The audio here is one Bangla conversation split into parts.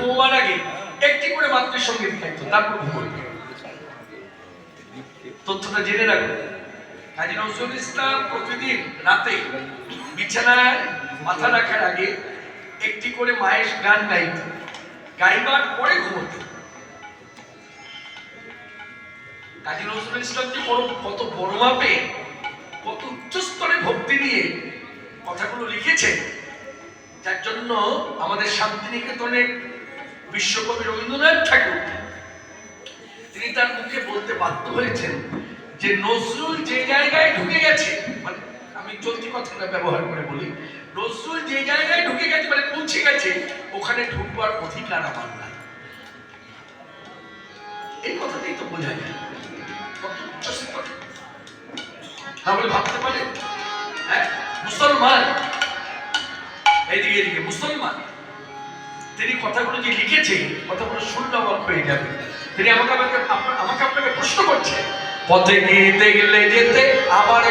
ঘুমোবার আগে একটি করে মাত্র সংগীত খাইতো তারপর ঘুমোতো তথ্যটা জেনে রাখো। কাজী নজরুল ইসলাম প্রতিদিন রাতে বিছানায় মাথা রাখার আগে একটি করে মায়ের গান গাইত। গাইবার পরে ঘুমোতো। কাজী নজরুল ইসলাম যে বড়, কত বড় মাপে, কত উচ্চ স্তরে ভক্তি নিয়ে কথাগুলো লিখেছেন, যার জন্য আমাদের শান্তিনিকেতনের বিশ্বকবি রবীন্দ্রনাথ ঠাকুর। তিনি তার মুখে বলতে বাধ্য হয়েছেন যে নজরুল যে জায়গায় ঢুকে গেছে মানে আমি চলতি কথাটা ব্যবহার করে বলি, নজরুল যে জায়গায় ঢুকে গেছে মানে পৌঁছে গেছে, ওখানে ঢুকবার অধিকার আমার নাই। এই কথাটাই তো বোঝা যায়। তাহলে ভাবতে পারেন? হ্যাঁ মুসলমান। এইদিকে এদিকে মুসলমান। তিনি কথাগুলো যে লিখেছে কথাগুলো শূন্য অবাক হয়ে যাবে। তিনি আমাকে আমাকে আমাকে আপনাকে প্রশ্ন করছে পথে গিয়ে গেলে যেতে আমার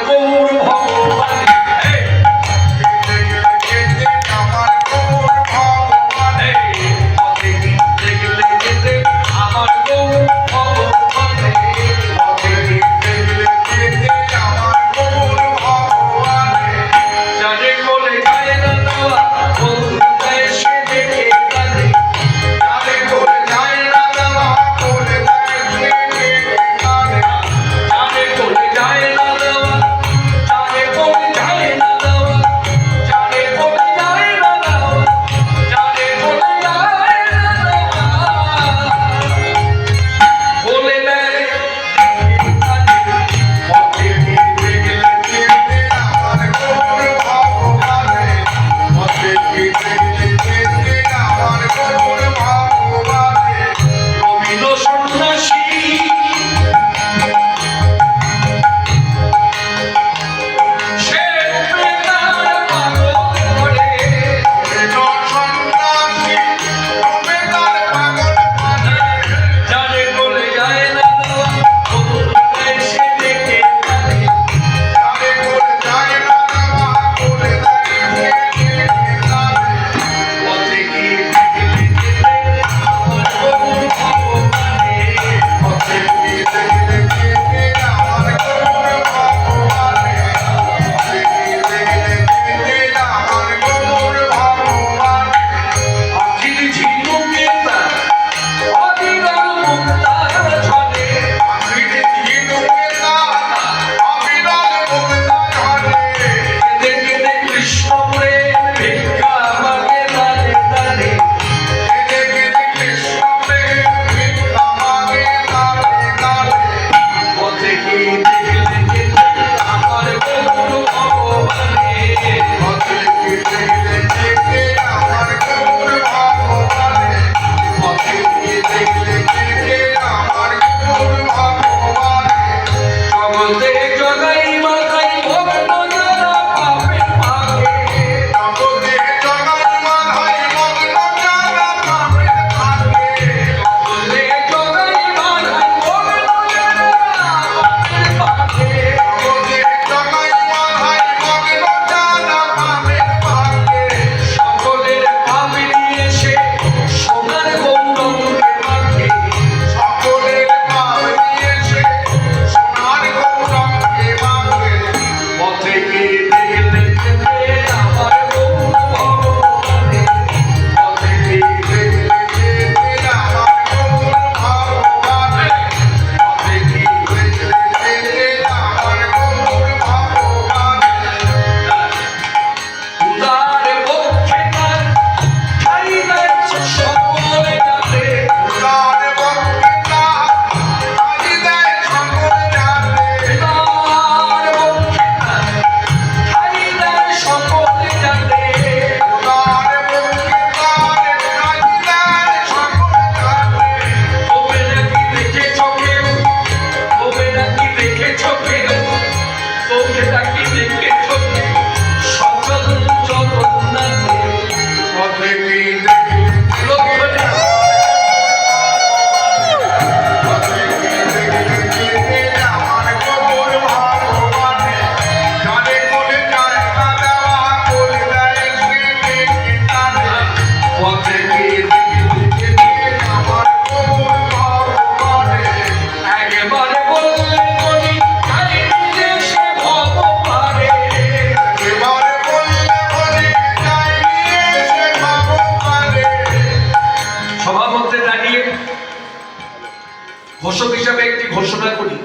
ঘোষক হিসাবে একটি ঘোষণা করি।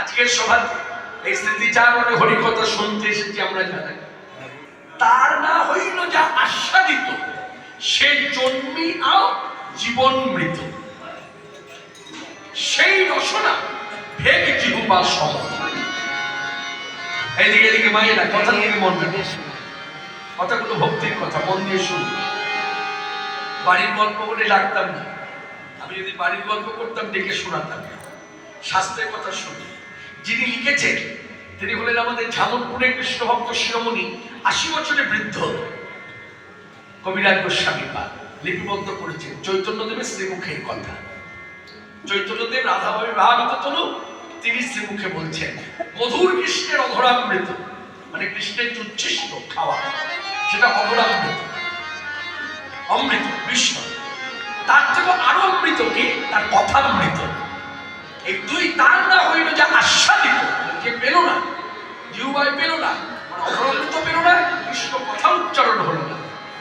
আজকের সভা এই স্মৃতি চার স্মৃতিচারণে হরিকথা শুনতে এসেছি আমরা জানাই তার না হইল যা আস্বাদিত, সে জন্মি আও জীবন মৃত। সেই রসনা ভেদ জিহুবা সম? এইদিকে এদিকে মাই না কথা নিয়ে মন দিয়ে কথাগুলো ভক্তির কথা, মন দিয়ে শুনি বাড়ির গল্প বলে রাখতাম না। আমি যদি বাড়ির গল্প করতাম, ডেকে শোনাতাম। শাস্ত্রের কথা শুনি। যিনি লিখেছেন, তিনি হলেন আমাদের ঝামনপুরের কৃষ্ণ ভক্ত শিরোমণি, আশি বছরের বৃদ্ধ। কবিরাজ গোস্বামী পা লিপিবদ্ধ করেছেন। চৈতন্যদেবের শ্রীমুখের কথা। চৈতন্যদেব রাধাভাবে ভাবিত তনু, তিনি শ্রীমুখে বলছেন, মধুর কৃষ্ণের অধরামৃত মানে কৃষ্ণের যে উচ্ছিষ্ট খাওয়া, সেটা অধরামৃত। অমৃত বিষ্ণু তার থেকে আরও অমৃত কি? তার কথামৃত এই দুই তার না হইল যে আস্বাদিত যে পেল না। জিহুবাই পেল না মানে অধরামৃত পেল না, কৃষ্ণ কথা উচ্চারণ হলো না।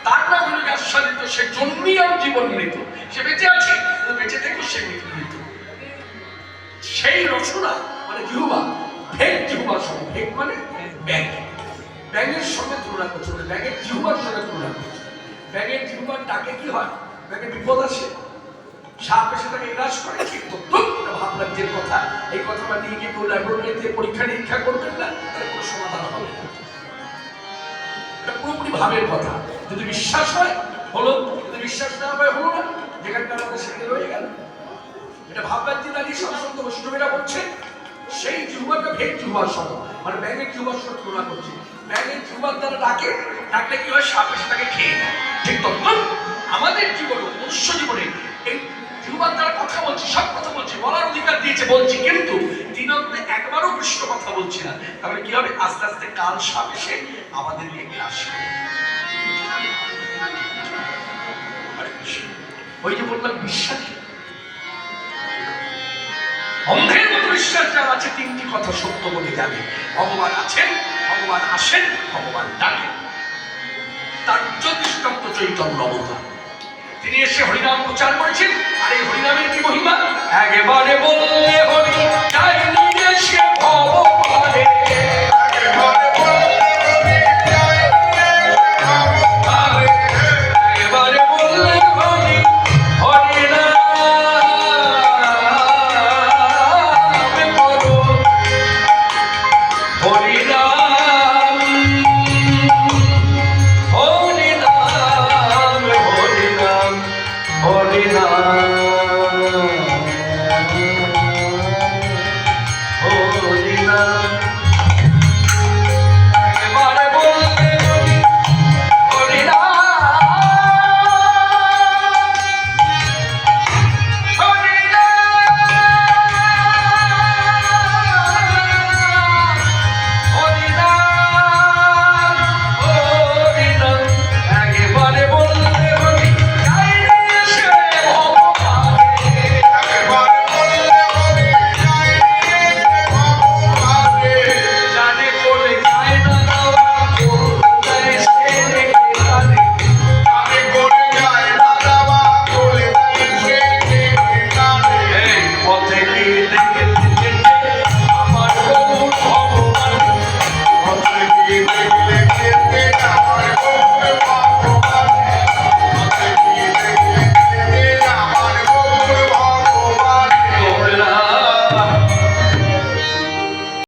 তার না হইল যে আস্বাদিত সে জন্মি আর জীবন মৃত। সে বেঁচে আছে বেঁচে থেকে সে মৃত। সেই রচনা মানে জিহুবা ভেগ জিহুবা সঙ্গে ভেগ মানে ব্যাগ ব্যাঙের সঙ্গে তুলনা করছে মানে ব্যাঙের জিহুবার সঙ্গে তুলনা করছে। ব্যাঙের জিহুবার ডাকে কি হয়? ব্যাঙে বিপদ আসে সাপ এসে তাকে গ্রাস করে। তো টুক ভাবলাম যে কথা, এই কথাটা নিয়ে গিয়ে কেউ পরীক্ষা নিরীক্ষা করবেন না, তাহলে কোনো সমাধান হবে এটা পুরোপুরি ভাবের কথা। যদি বিশ্বাস হয় হলো যদি বিশ্বাস না হয় হলো না যেখানকার আমাদের সেখানে রয়ে গেল। এটা ভাবরাজ্যে দাঁড়িয়ে সৎসঙ্গ বৈষ্ণবেরা বলছে, সেই যুবাটা ভেগ যুবার সম মানে ব্যাঙের যুবার সঙ্গে তুলনা করছে। ব্যাঙের যুবার দ্বারা ডাকে, ডাকলে কি হয়? সাপ তাকে খেয়ে নেয়। ঠিক তখন আমাদের জীবনে মনুষ্য জীবনে যুবার দ্বারা কথা বলছি, সব কথা বলছি, বলার অধিকার দিয়েছে, বলছি, কিন্তু দিনন্তে একবারও কথা বলছি না। তাহলে কি হবে? আস্তে আস্তে কাল সাপ এসে ওই যে বললাম, বিশ্বাস অন্ধের মতো বিশ্বাস যার আছে, তিনটি কথা সত্য বলে যাবে ভগবান আছেন, ভগবান আসেন, ভগবান ডাকেন। তার জ্যোতিষ্কান্ত চৈতন্য অবতার। তিনি এসে হরিনাম প্রচার করেছেন। আর এই হরিনামের কি মহিমা? একেবারে বললে হরি